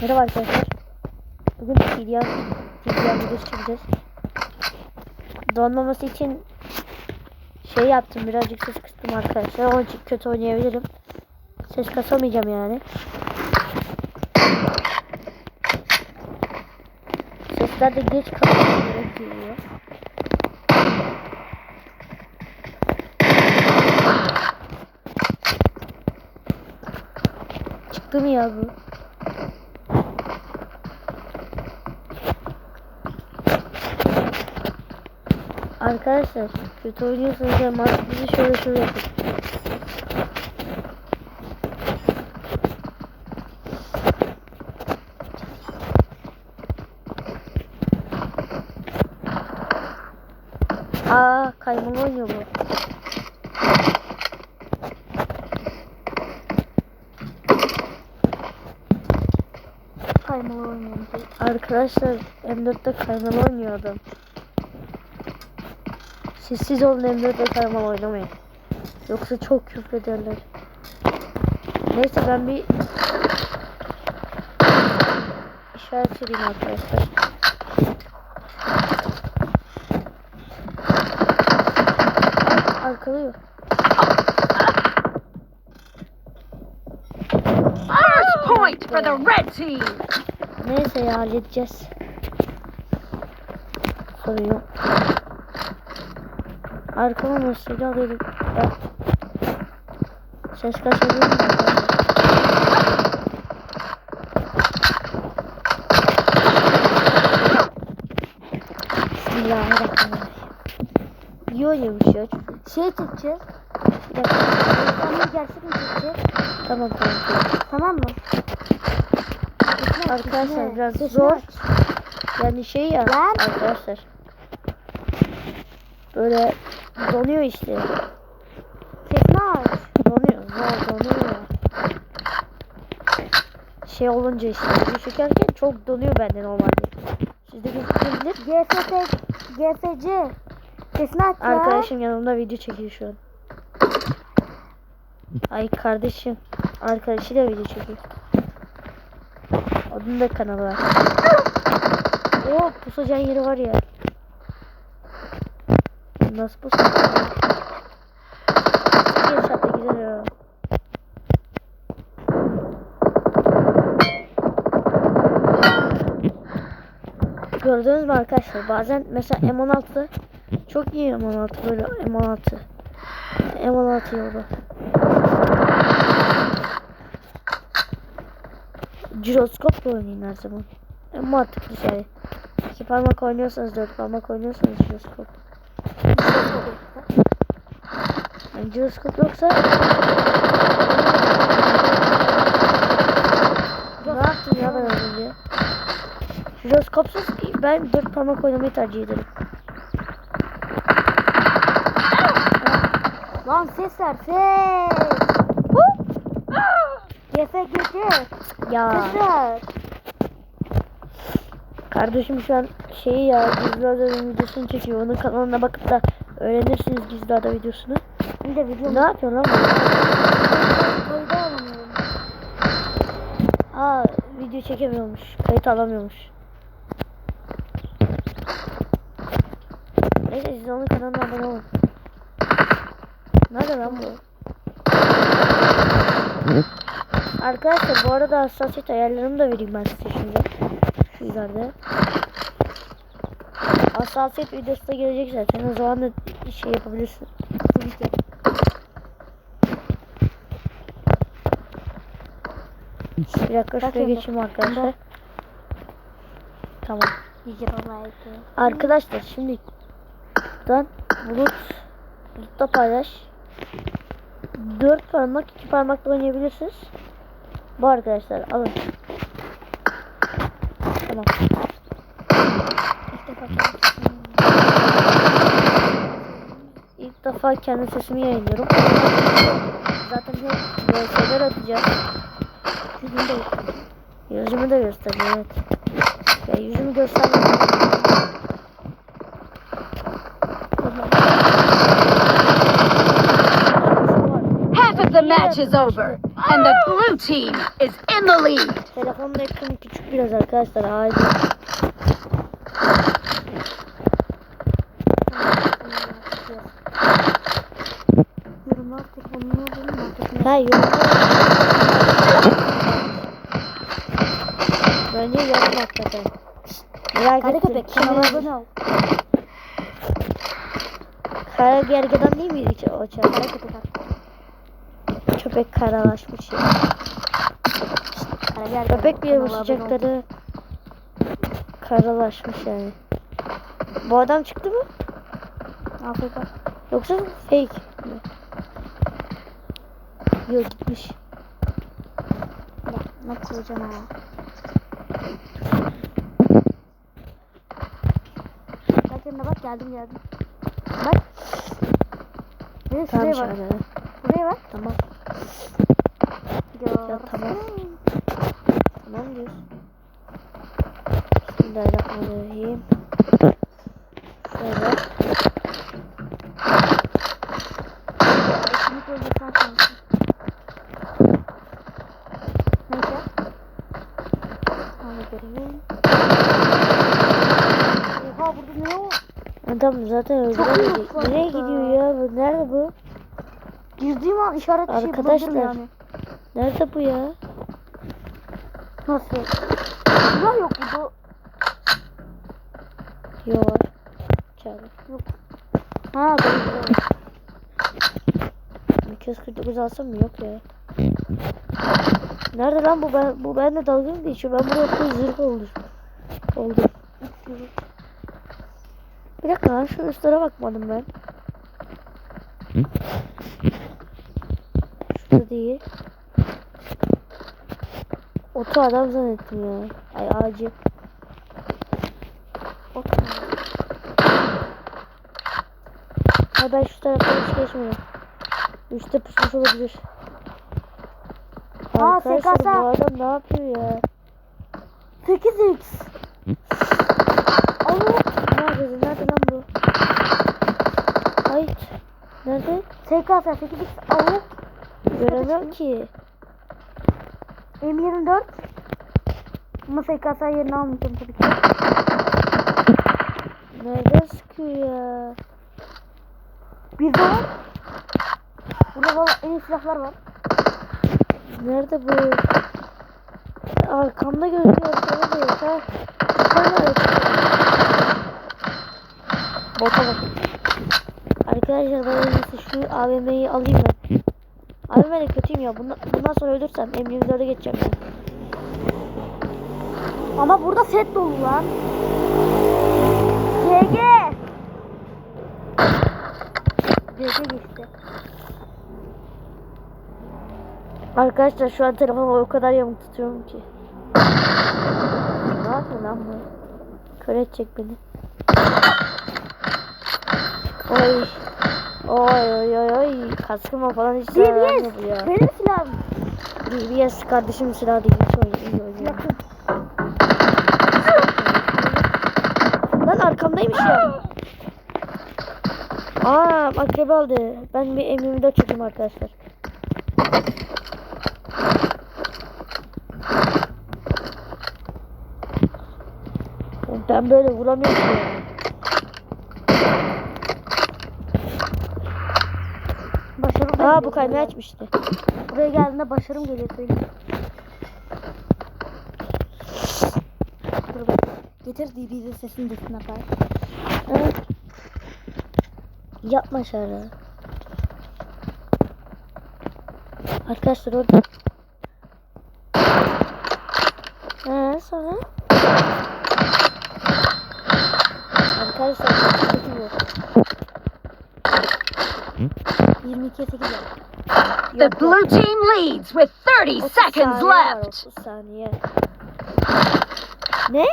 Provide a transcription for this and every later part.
Merhaba arkadaşlar. Bugün TDM, videosu çekeceğiz. Donmaması için şey yaptım birazcık ses kıstım arkadaşlar. Onun için kötü oynayabilirim. Ses kasamayacağım yani. Sesler de geç kalıyor. Çıktı mı ya bu? Arkadaşlar kötü oynuyorsanız da maskenizi şöyle şöyle yapın. Aa kaymalı oynuyor bu. Kaymalı oynuyor. Arkadaşlar M4'te kaymalı oynuyor adam. Sessiz olun M4'te kaymalı oynamayın. Yoksa çok küfür ederler. Neyse ben bir işaret vereyim arkadaşlar. Arkalıyor. First point for the red team. Neyse ya halledeceğiz. Sorun yok. Arkama nasıl alıyorum? Ya. Ses kasabiliyor muyum? Bismillahirrahmanirrahim. İyi oynuyormuş ya. Şey çekeceğiz. Bir dakika. Sen gerçek mi çekeceğiz? Tamam tamam. Tamam mı? Arkadaşlar biraz zor. Yani şey ya arkadaşlar. Böyle donuyor işte. Sesini aç. Donuyor. Zor donuyor. Şey olunca işte. Video çekerken çok donuyor bende normalde. Sizde gözükebilir. GFT, GFC. Sesini aç ya. Arkadaşım yanımda video çekiyor şu an. Ay kardeşim. Arkadaşı da video çekiyor. Onun da kanalı var. Oo pusacağın yeri var ya. Nasıl pusacağın? Bir şatta güzel ya. Gördünüz mü arkadaşlar? Bazen mesela M16 çok iyi M16 böyle M16. M16 yolu. Jiroskopla oynayın her zaman. En mantıklı şey. İki parmak oynuyorsanız dört parmak oynuyorsanız jiroskop. Yani jiroskop yoksa ne yaptın ya ben az önce? Jiroskopsuz ben dört parmak oynamayı tercih ederim. Lan ses ver ses. GFGC. Ya Ses ver. kardeşim şu an şeyi ya gizli odanın videosunu çekiyor. Onun kanalına bakıp da öğrenirsiniz gizli oda videosunu. Bir de video Ne yapıyorsun lan? Kayda alamıyorum. Aa video çekemiyormuş. Kayıt alamıyormuş. Neyse siz onun kanalına abone olun. Nerede lan bu? Arkadaşlar bu arada hassasiyet ayarlarımı da vereyim ben size şimdi. Şu ileride. Hassasiyet videosu da gelecek zaten. O zaman da şey yapabilirsin. Bir dakika şuraya geçeyim arkadaşlar. Tamam. Arkadaşlar şimdi buradan bulut bulutta paylaş. Dört parmak iki parmakla oynayabilirsiniz. Bu arkadaşlar alın. Tamam. İlk defa çalışıyorum. İlk defa kendi sesimi yayınlıyorum. Zaten hep VS'ler atacağım. Yüzümde yok. Yüzümü de göstereceğim evet. Ya yüzümü göstermedim. Half of the match is over, and the blue team is in the lead. Telefonun ekranı küçük biraz arkadaşlar. Acil. Ha yorumlar. Bence yorum hakikaten. Kara köpek kanala abone ol. Kara gergedan değil miydi ki o çağ? Kara köpek. Köpek karalaşmış ya. Kara gel. Köpek bile bu sıcakları karalaşmış yani. Bu adam çıktı mı? Afrika. Yoksa fake? Yok gitmiş. Ya nasıl hocam ha? Bak yanına bak geldim geldim. Bak. Ne Tamam şuraya bak. Buraya bak. Tamam. Gör. tamam. Tamam diyorsun. Bismillahirrahmanirrahim. Şöyle. Kesinlikle öldürsen şansın. Neyse. Hallederim. Oha burada ne o? Adam zaten bak Nereye gidiyor ya? Bu Nerede bu? Girdiğim an işaret şey Arkadaşlar. bulabilirim yani. Nerede bu ya? Nasıl? Silah yok burada. Yok var. Çağrı. Ha doğru. 249 alsam mı? Yok ya. Nerede lan bu? Ben, bu benimle dalga mı geçiyor? Ben buraya zırh oldum. Oldum. Lan şu üstlere bakmadım ben. Şurada değil. Otu adam zannettim ya. Ay ağacı. Ot. Ha ben şu tarafa hiç geçmiyorum. Üste pusmuş olabilir. Aa, Arkadaşlar bu adam ne yapıyor ya? 8x. Allah! Nerede? Nerede lan bu? Hayır. Nerede? SKS 8x avuk. Göremiyorum ki. M24. Ama SKS yerini almayacağım tabii ki. Nereden sıkıyor ya? Bir de var. Burada valla en iyi silahlar var. Nerede bu? Arkamda gözüküyor. Arkamda da yok ha. Yukarıda yok. Bota bak. Arkadaşlar ben en iyisi şu AVM'yi alayım ben. AVM de kötüyüm ya. Bundan, bundan sonra ölürsem M24'e geçeceğim ben. Ama burada set dolu lan. GG. GG geçti. Arkadaşlar şu an telefonu o kadar yamuk tutuyorum ki. Ne yapıyor lan bu? Kör edecek beni. Oy. Oy oy oy oy. Kaskıma falan hiç zarar bu ya. Benim silahım. DBS kardeşim silah değil. Hiç oyun, iyi oynuyor. Lan arkamdaymış ya. Aa akrebi aldı. Ben bir M24 çekeyim arkadaşlar. Ben böyle vuramıyorum ki ya. Başarım Aa bu kaymayı açmıştı. Buraya geldiğinde başarım geliyor söyleyeyim. Dur bak. Getir DB'de sesini desin yapar. Evet. Yapma şöyle. Arkadaşlar orada. Ee, sonra? Arkadaşlar. 22'ye 8 yap. The blue team leads with 30 30 seconds left. 30 saniye. Ne?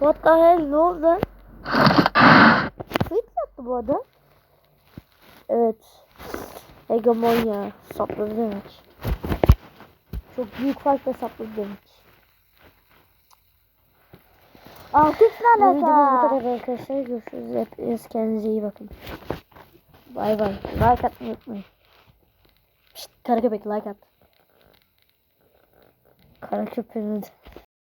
What the hell? Ne oldu lan? Tweet mi attı bu adam? Evet. Hegemonya. Sapladı demek. Çok büyük farkla sapladı demek. 6 Bu videomuz bu alaka? kadar arkadaşlar. Görüşürüz. Hepiniz kendinize iyi bakın. Bay bay. Like atmayı unutmayın. Şşt, kara köpek like at. Kara köpeğin öldü.